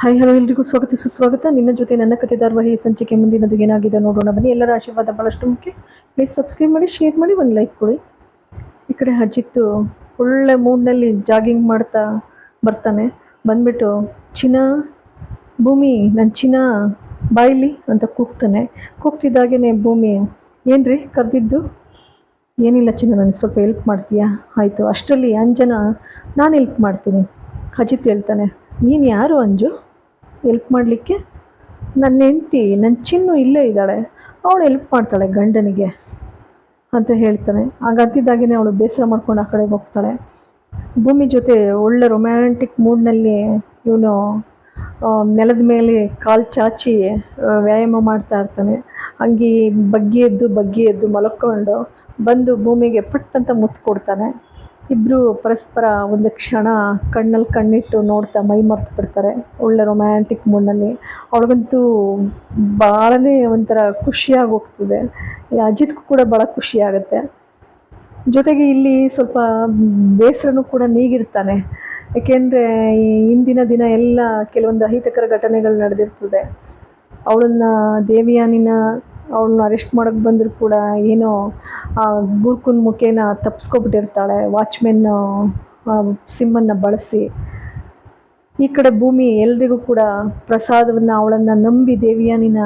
Hi hello ಎಲ್ರಿಗೂ ಸ್ವಾಗತ, ಸುಸ್ವಾಗತ. ನಿನ್ನ ಜೊತೆ ನನ್ನ ಕತೆ ಧಾರವಾಹಿ ಸಂಚಿಕೆ ಮುಂದಿನದು ಏನಾಗಿದೆ ನೋಡೋಣ. ಬನ್ನಿ, ಎಲ್ಲರ ಆಶೀರ್ವಾದ ಭಾಳಷ್ಟು ಮುಖ್ಯ. ಪ್ಲೀಸ್ ಸಬ್ಸ್ಕ್ರೈಬ್ ಮಾಡಿ ಶೇರ್ ಮಾಡಿ, ಒಂದು ಲೈಕ್ ಕೊಡಿ. ಈ ಕಡೆ ಅಜಿತ್ತು ಒಳ್ಳೆ ಮೂಡ್ನಲ್ಲಿ ಜಾಗಿಂಗ್ ಮಾಡ್ತಾ ಬರ್ತಾನೆ. ಬಂದ್ಬಿಟ್ಟು, ಚಿನ್ನ ಭೂಮಿ ನನ್ನ ಚಿನ್ನ ಬಾಯಿಲಿ ಅಂತ ಕೂಗ್ತಾನೆ. ಕೂಗ್ತಿದ್ದಾಗೇ ಭೂಮಿ, ಏನ್ರಿ ಕರೆದಿದ್ದು? ಏನಿಲ್ಲ ಚಿನ್ನ, ನನಗೆ ಸ್ವಲ್ಪ ಹೆಲ್ಪ್ ಮಾಡ್ತೀಯಾ? ಆಯಿತು, ಅಷ್ಟರಲ್ಲಿ ಅಂಜನ, ನಾನು ಹೆಲ್ಪ್ ಮಾಡ್ತೀನಿ. ಅಜಿತ್ ಹೇಳ್ತಾನೆ, ನೀನು ಯಾರು ಅಂಜು? ಹೆಲ್ಪ್ ಮಾಡಲಿಕ್ಕೆ. ನನ್ನ ಹೆಂಡ್ತಿ ನನ್ನ ಚಿನ್ನು ಇಲ್ಲೇ ಇದ್ದಾಳೆ. ಅವಳು ಹೆಲ್ಪ್ ಮಾಡ್ತಾಳೆ ಗಂಡನಿಗೆ ಅಂತ ಹೇಳ್ತಾನೆ. ಹಾಗಂತಿದ್ದಾಗೇ ಅವಳು ಬೇಸರ ಮಾಡ್ಕೊಂಡು ಆ ಕಡೆಗೆ ಹೋಗ್ತಾಳೆ. ಭೂಮಿ ಜೊತೆ ಒಳ್ಳೆ ರೊಮ್ಯಾಂಟಿಕ್ ಮೂಡ್ನಲ್ಲಿ ಇವನು ನೆಲದ ಮೇಲೆ ಕಾಲು ಚಾಚಿ ವ್ಯಾಯಾಮ ಮಾಡ್ತಾ ಇರ್ತಾನೆ. ಹಂಗೆ ಬಗ್ಗಿ ಎದ್ದು ಬಗ್ಗಿ ಎದ್ದು ಮಲ್ಕೊಂಡು ಬಂದು ಭೂಮಿಗೆ ಪಟ್ ಅಂತ ಮುತ್ತು ಕೊಡ್ತಾನೆ ಇಬ್ಬರು ಪರಸ್ಪರ ಒಂದು ಕ್ಷಣ ಕಣ್ಣಲ್ಲಿ ಕಣ್ಣಿಟ್ಟು ನೋಡ್ತಾ ಮೈ ಮರ್ತು ಬಿಡ್ತಾರೆ. ಒಳ್ಳೆ ರೊಮ್ಯಾಂಟಿಕ್ ಮೂಡ್ನಲ್ಲಿ ಅವಳಿಗಂತೂ ಭಾಳನೇ ಒಂಥರ ಖುಷಿಯಾಗಿ ಹೋಗ್ತದೆ. ಅಜಿತ್ಗೂ ಕೂಡ ಭಾಳ ಖುಷಿಯಾಗುತ್ತೆ ಜೊತೆಗೆ ಇಲ್ಲಿ ಸ್ವಲ್ಪ ಬೇಸರನೂ ಕೂಡ ನೀಗಿರ್ತಾನೆ. ಏಕೆಂದರೆ ಈ ಇಂದಿನ ದಿನ ಎಲ್ಲ ಕೆಲವೊಂದು ಅಹಿತಕರ ಘಟನೆಗಳು ನಡೆದಿರ್ತದೆ. ಅವಳನ್ನ ದೇವಿಯಾನಿನ ಅವಳನ್ನ ಅರೆಸ್ಟ್ ಮಾಡೋಕ್ಕೆ ಬಂದರೂ ಕೂಡ ಏನೋ ಗುರುಕುನ್ ಮುಖೇನ ತಪ್ಪಿಸ್ಕೊಬಿಟ್ಟಿರ್ತಾಳೆ ವಾಚ್ಮೆನ್ ಸಿಮ್ಮನ್ನು ಬಳಸಿ. ಈ ಕಡೆ ಭೂಮಿ ಎಲ್ರಿಗೂ ಕೂಡ ಪ್ರಸಾದವನ್ನು ಅವಳನ್ನು ನಂಬಿ ದೇವಿಯಾನಿನ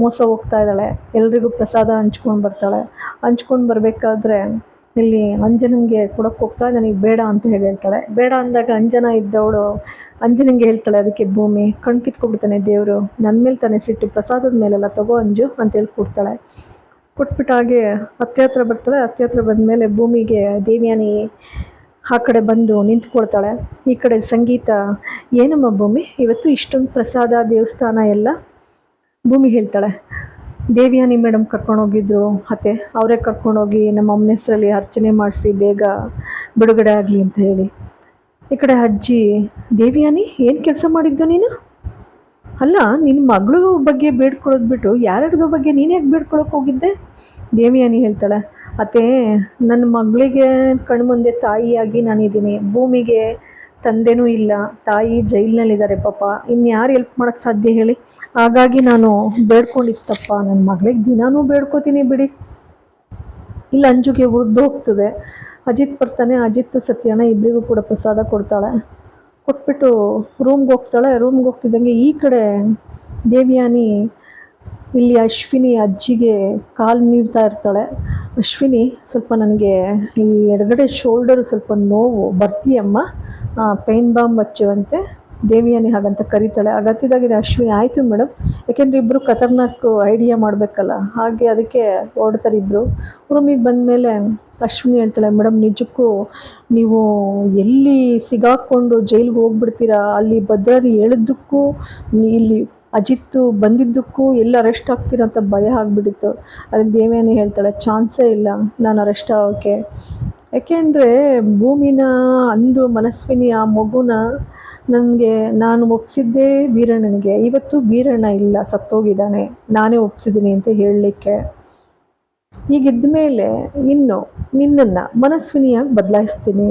ಮೋಸ ಹೋಗ್ತಾ ಇದ್ದಾಳೆ. ಎಲ್ರಿಗೂ ಪ್ರಸಾದ ಹಂಚ್ಕೊಂಡು ಬರ್ತಾಳೆ. ಹಂಚ್ಕೊಂಡು ಬರಬೇಕಾದ್ರೆ ಇಲ್ಲಿ ಅಂಜನಂಗೆ ಕೊಡೋಕ್ಕೆ ಹೋಗ್ತಾ ನನಗೆ ಬೇಡ ಅಂತ ಹೇಳಿ ಹೇಳ್ತಾಳೆ. ಬೇಡ ಅಂದಾಗ ಅಂಜನ ಇದ್ದವಳು ಅಂಜನಂಗೆ ಹೇಳ್ತಾಳೆ, ಅದಕ್ಕೆ ಭೂಮಿ ಕಣ್ಕಿತ್ಕೊಬಿಡ್ತಾನೆ ದೇವರು. ನನ್ನ ಮೇಲೆ ತಾನೇ ಸಿಟ್ಟು, ಪ್ರಸಾದದ ಮೇಲೆಲ್ಲ ತಗೋ ಅಂಜು ಅಂತ ಹೇಳಿ ಕೊಡ್ತಾಳೆ ಕೊಟ್ಬಿಟ್ಟು ಹಾಗೆ ಹತ್ತೆ ಹತ್ರ ಬರ್ತಾಳೆ ಅತ್ತೆ ಹತ್ರ ಬಂದಮೇಲೆ ಭೂಮಿಗೆ ದೇವಿಯಾನಿ ಆ ಕಡೆ ಬಂದು ನಿಂತ್ಕೊಳ್ತಾಳೆ. ಈ ಕಡೆ ಸಂಗೀತ, ಏನಮ್ಮ ಭೂಮಿ? ಇವತ್ತು ಇಷ್ಟೊಂದು ಪ್ರಸಾದ, ದೇವಸ್ಥಾನ ಎಲ್ಲ ಭೂಮಿ ಹೇಳ್ತಾಳೆ. ದೇವಿಯಾನಿ ಮೇಡಮ್ ಕರ್ಕೊಂಡೋಗಿದ್ರು ಅತ್ತೆ ಅವರೇ ಕರ್ಕೊಂಡೋಗಿ ನಮ್ಮ ಅಮ್ಮನ ಹೆಸರಲ್ಲಿ ಅರ್ಚನೆ ಮಾಡಿಸಿ ಬೇಗ ಬಿಡುಗಡೆ ಆಗಲಿ ಅಂತ ಹೇಳಿ. ಈ ಕಡೆ ಅಜ್ಜಿ, ದೇವಿಯಾನಿ, ಏನು ಕೆಲಸ ಮಾಡಿದ್ದು ನೀನು? ಅಲ್ಲ ನಿನ್ನ ಮಗಳು ಬಗ್ಗೆ ಬೇಡ್ಕೊಳ್ಳೋದು ಬಿಟ್ಟು ಯಾರ್ಯಾರ್ದೋ ಬಗ್ಗೆ ನೀನು ಯಾಕೆ ಬೇಡ್ಕೊಳಕ್ಕೆ ಹೋಗಿದ್ದೆ? ದೇವಿಯಾನಿ ಹೇಳ್ತಾಳೆ, ಅತ್ತೆ ನನ್ನ ಮಗಳಿಗೆ ಕಣ್ಮುಂದೆ ತಾಯಿಯಾಗಿ ನಾನಿದ್ದೀನಿ ಭೂಮಿಗೆ ತಂದೆನೂ ಇಲ್ಲ, ತಾಯಿ ಜೈಲಿನಲ್ಲಿದ್ದಾರೆ ಪಾಪ. ಇನ್ಯಾರು ಹೆಲ್ಪ್ ಮಾಡೋಕ್ಕೆ ಸಾಧ್ಯ ಹೇಳಿ? ಹಾಗಾಗಿ ನಾನು ಬೇಡ್ಕೊಂಡಿತ್ತಪ್ಪ ನನ್ನ ಮಗಳಿಗೆ ದಿನಾನೂ ಬೇಡ್ಕೋತೀನಿ ಬಿಡಿ. ಇಲ್ಲ, ಅಂಜುಗೆ ಉರ್ದು ಹೋಗ್ತದೆ. ಅಜಿತ್ ಬರ್ತಾನೆ, ಅಜಿತ್, ಸತ್ಯನ ಇಬ್ಬರಿಗೂ ಕೂಡ ಪ್ರಸಾದ ಕೊಡ್ತಾಳೆ. ಕೊಟ್ಬಿಟ್ಟು ರೂಮ್ಗೆ ಹೋಗ್ತಾಳೆ. ರೂಮ್ಗೆ ಹೋಗ್ತಿದ್ದಂಗೆ ಈ ಕಡೆ ದೇವಿಯಾನಿ, ಇಲ್ಲಿ ಅಶ್ವಿನಿ ಅಜ್ಜಿಗೆ ಕಾಲು ನೀವ್ತಾ ಇರ್ತಾಳೆ. ಅಶ್ವಿನಿ, ಸ್ವಲ್ಪ ನನಗೆ ಈ ಎಡಗಡೆ ಶೋಲ್ಡರು ಸ್ವಲ್ಪ ನೋವು, ಬರ್ತೀಯಮ್ಮ? ಪೈನ್ ಬಾಂಬ್ ಹಚ್ಚುವಂತೆ. ದೇವಿಯಾನಿ ಹಾಗಂತ ಕರೀತಾಳೆ. ಅಗತ್ಯದಾಗಿದೆ ಅಶ್ವಿನಿ, ಆಯಿತು ಮೇಡಮ್ ಯಾಕೆಂದರೆ ಇಬ್ಬರು ಖತರ್ನಾಕ್ ಐಡಿಯಾ ಮಾಡಬೇಕಲ್ಲ. ಹಾಗೆ ಅದಕ್ಕೆ ಓಡ್ತಾರೆ ಇಬ್ಬರು ರೂಮಿಗೆ ಬಂದಮೇಲೆ ಅಶ್ವಿನಿ ಹೇಳ್ತಾಳೆ ಮೇಡಮ್ ನಿಜಕ್ಕೂ ನೀವು ಎಲ್ಲಿ ಸಿಗಾಕ್ಕೊಂಡು ಜೈಲಿಗೆ ಹೋಗ್ಬಿಡ್ತೀರಾ? ಅಲ್ಲಿ ಭದ್ರಾರಿ ಹೇಳಿದ್ದಕ್ಕೂ ಇಲ್ಲಿ ಅಜಿತ್ತು ಬಂದಿದ್ದಕ್ಕೂ ಎಲ್ಲ ಅರೆಸ್ಟ್ ಆಗ್ತೀರ ಭಯ ಆಗಿಬಿಟ್ಟಿತ್ತು. ಅದಕ್ಕೆ ದೇವಿಯಾನಿ ಹೇಳ್ತಾಳೆ ಚಾನ್ಸೇ ಇಲ್ಲ, ನಾನು ಅರೆಸ್ಟ್ ಆಗೋಕ್ಕೆ ಯಾಕೆಂದರೆ ಭೂಮಿನ ಅಂದು ಮನಸ್ವಿನಿ ಆ ಮಗುನ ನನಗೆ ನಾನು ಒಪ್ಸಿದ್ದೇ ವೀರಣ್ಣನಿಗೆ. ಇವತ್ತು ವೀರಣ್ಣ ಇಲ್ಲ, ಸತ್ತೋಗಿದ್ದಾನೆ. ನಾನೇ ಒಪ್ಪಿಸಿದ್ದೀನಿ ಅಂತ ಹೇಳಲಿಕ್ಕೆ. ಈಗಿದ್ದ ಮೇಲೆ ಇನ್ನು ನಿನ್ನನ್ನು ಮನಸ್ವಿನಿಯಾಗಿ ಬದಲಾಯಿಸ್ತೀನಿ.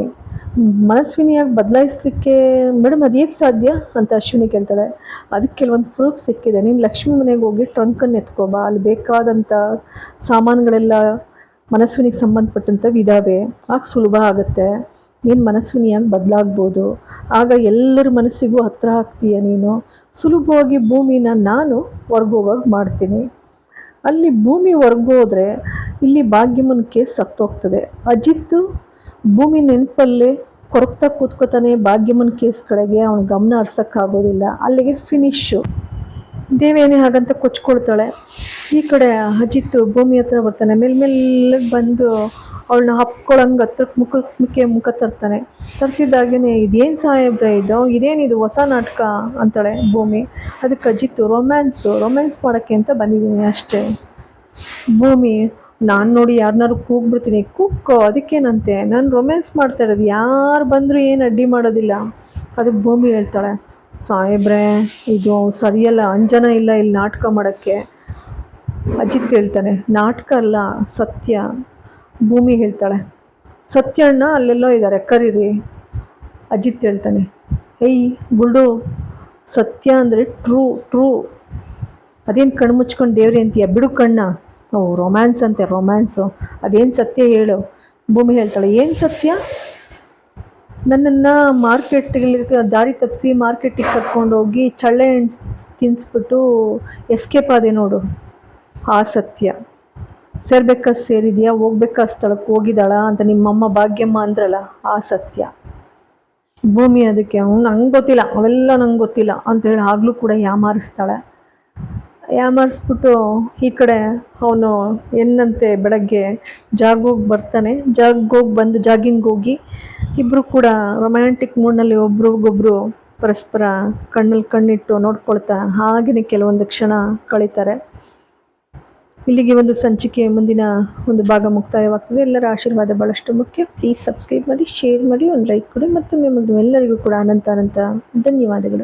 ಮನಸ್ವಿನಿಯಾಗಿ ಬದಲಾಯಿಸ್ಲಿಕ್ಕೆ ಮೇಡಮ್ ಅದು ಸಾಧ್ಯ ಅಂತ ಅಶ್ವಿನಿ ಕೇಳ್ತಾಳೆ. ಅದಕ್ಕೆ ಕೆಲವೊಂದು ಪ್ರೂಫ್ ಸಿಕ್ಕಿದೆ. ನೀನು ಲಕ್ಷ್ಮಿ ಮನೆಗೆ ಹೋಗಿ ಟ್ರಂಕನ್ನು ಎತ್ಕೊಬಾ. ಅಲ್ಲಿ ಬೇಕಾದಂಥ ಸಾಮಾನುಗಳೆಲ್ಲ ಮನಸ್ವಿನಿಗೆ ಸಂಬಂಧಪಟ್ಟಂಥವು ಇದ್ದಾವೆ ಆಗ ಸುಲಭ ಆಗುತ್ತೆ. ನೀನು ಮನಸ್ವಿನಿಯಾಗಿ ಬದಲಾಗ್ಬೋದು. ಆಗ ಎಲ್ಲರ ಮನಸ್ಸಿಗೂ ಹತ್ರ ಆಗ್ತೀಯ ನೀನು. ಸುಲಭವಾಗಿ ಭೂಮಿನ ನಾನು ಹೊರ್ಗೋವಾಗ ಮಾಡ್ತೀನಿ. ಅಲ್ಲಿ ಭೂಮಿ ಹೊರ್ಗೋದ್ರೆ ಇಲ್ಲಿ ಭಾಗ್ಯಮನ್ ಕೇಸ್ ಸತ್ತೋಗ್ತದೆ. ಅಜಿತ್ ಭೂಮಿ ನೆನಪಲ್ಲೇ ಕೊರಗ್ತಾ ಕೂತ್ಕೋತಾನೆ ಭಾಗ್ಯಮನ್ ಕೇಸ್ ಕಡೆಗೆ. ಅವನ ಗಮನ ಹರ್ಸೋಕ್ಕಾಗೋದಿಲ್ಲ ಅಲ್ಲಿಗೆ ಫಿನಿಶು ದೇವೇನೇ ಹಾಗಂತ ಕೊಚ್ಕೊಳ್ತಾಳೆ. ಈ ಕಡೆ ಅಜಿತ್ ಭೂಮಿ ಹತ್ರ ಬರ್ತಾನೆ. ಮೇಲ್ಮೇಲೆ ಬಂದು ಅವಳನ್ನ ಹಪ್ಕೊಳಂಗೆ ಹತ್ರಕ್ಕೆ ಮುಖ, ಮುಖಕ್ಕೆ ಮುಖ ತರ್ತಾನೆ. ತರ್ತಿದ್ದಾಗೇನೆ, ಇದೇನು ಸಾಹೇಬ್ರೆ ಇದು? ಇದೇನಿದು ಹೊಸ ನಾಟಕ? ಅಂತಾಳೆ ಭೂಮಿ. ಅದಕ್ಕೆ ಅಜಿತ್ತು ರೊಮ್ಯಾನ್ಸು, ರೊಮ್ಯಾನ್ಸ್ ಮಾಡೋಕ್ಕೆ ಅಂತ ಬಂದಿದ್ದೀನಿ ಅಷ್ಟೇ. ಭೂಮಿ, ನಾನು ನೋಡಿ ಯಾರನ್ನಾರು ಕೂಗ್ಬಿಡ್ತೀನಿ. ಕೂಗ್ಕೋ, ಅದಕ್ಕೇನಂತೆ? ನಾನು ರೊಮ್ಯಾನ್ಸ್ ಮಾಡ್ತಾ ಇರೋದು. ಯಾರು ಬಂದರೂ ಏನು ಅಡ್ಡಿ ಮಾಡೋದಿಲ್ಲ. ಅದಕ್ಕೆ ಭೂಮಿ ಹೇಳ್ತಾಳೆ. ಸಾಹೇಬ್ರೆ, ಇದು ಸರಿಯಲ್ಲ. ಅಂಜನ ಇಲ್ಲ ಇಲ್ಲಿ ನಾಟಕ ಮಾಡೋಕ್ಕೆ. ಅಜಿತ್ ಹೇಳ್ತಾನೆ, ನಾಟಕ ಅಲ್ಲ, ಸತ್ಯ. ಭೂಮಿ ಹೇಳ್ತಾಳೆ. ಸತ್ಯಣ್ಣ ಅಲ್ಲೆಲ್ಲೋ ಇದ್ದಾರೆ ಕರೀರಿ, ಅಜಿತ್ ಹೇಳ್ತಾನೆ. ಹೇಯ್ ಗುಲ್ಡು ಸತ್ಯ ಅಂದರೆ ಟ್ರೂ ಟ್ರೂ ಅದೇನು ಕಣ್ಣು ಮುಚ್ಕೊಂಡು ದೇವ್ರಿ ಅಂತೀಯ? ಬಿಡು ಕಣ್ಣ. ಓ ರೊಮ್ಯಾನ್ಸ್ ಅಂತೆ ರೊಮ್ಯಾನ್ಸು ಅದೇನು ಸತ್ಯ ಹೇಳು. ಭೂಮಿ ಹೇಳ್ತಾಳೆ, ಏನು ಸತ್ಯ? ನನ್ನನ್ನು ಮಾರ್ಕೆಟ್ಗೆ ದಾರಿ ತಪ್ಪಿಸಿ ಮಾರ್ಕೆಟಿಗೆ ಕರ್ಕೊಂಡು ಹೋಗಿ ಚಳ್ಳೆ ಹಣ್ಣು ತಿನ್ನಿಸ್ಬಿಟ್ಟು ಎಸ್ಕೇಪ್ ಆದೆ ನೋಡು. ಆ ಸತ್ಯ. ಸೇರ್ಬೇಕಾ ಸೇರಿದ್ಯಾ? ಹೋಗ್ಬೇಕಾ ಸ್ಥಳಕ್ಕೆ ಹೋಗಿದ್ದಾಳ ಅಂತ ನಿಮ್ಮಮ್ಮ ಭಾಗ್ಯಮ್ಮ ಅಂದ್ರಲ್ಲ, ಆ ಸತ್ಯ. ಭೂಮಿ ಅದಕ್ಕೆ, ಅವ್ನು ನಂಗೆ ಗೊತ್ತಿಲ್ಲ, ಅವೆಲ್ಲ ನಂಗೆ ಗೊತ್ತಿಲ್ಲ ಅಂತೇಳಿ ಆಗಲೂ ಕೂಡ ಯಾಮಾರಿಸ್ತಾಳೆ. ಯಾಮಾರಿಸ್ಬಿಟ್ಟು ಈ ಕಡೆ ಅವನು ಎನ್ನಂತೆ ಬೆಳಗ್ಗೆ ಜಾಗೋಗಿ ಬರ್ತಾನೆ. ಜಾಗೋಗಿ ಬಂದು ಜಾಗಿಂಗ್ ಹೋಗಿ ಇಬ್ಬರು ಕೂಡ ರೊಮ್ಯಾಂಟಿಕ್ ಮೂಡ್ನಲ್ಲಿ ಒಬ್ರಿಗೊಬ್ರು ಪರಸ್ಪರ ಕಣ್ಣಲ್ಲಿ ಕಣ್ಣಿಟ್ಟು ನೋಡ್ಕೊಳ್ತಾ ಹಾಗೆಯೇ ಕೆಲವೊಂದು ಕ್ಷಣ ಕಳೀತಾರೆ. ಇಲ್ಲಿಗೆ ಒಂದು ಸಂಚಿಕೆ ಮುಂದಿನ ಒಂದು ಭಾಗ ಮುಕ್ತಾಯವಾಗ್ತದೆ. ಎಲ್ಲರ ಆಶೀರ್ವಾದ ಭಾಳಷ್ಟು ಮುಖ್ಯ. ಪ್ಲೀಸ್ ಸಬ್ಸ್ಕ್ರೈಬ್ ಮಾಡಿ ಶೇರ್ ಮಾಡಿ, ಒಂದು ಲೈಕ್ ಕೊಡಿ ಮತ್ತು ನಿಮ್ಮದು ಎಲ್ಲರಿಗೂ ಕೂಡ ಅನಂತ ಅನಂತ ಧನ್ಯವಾದಗಳು.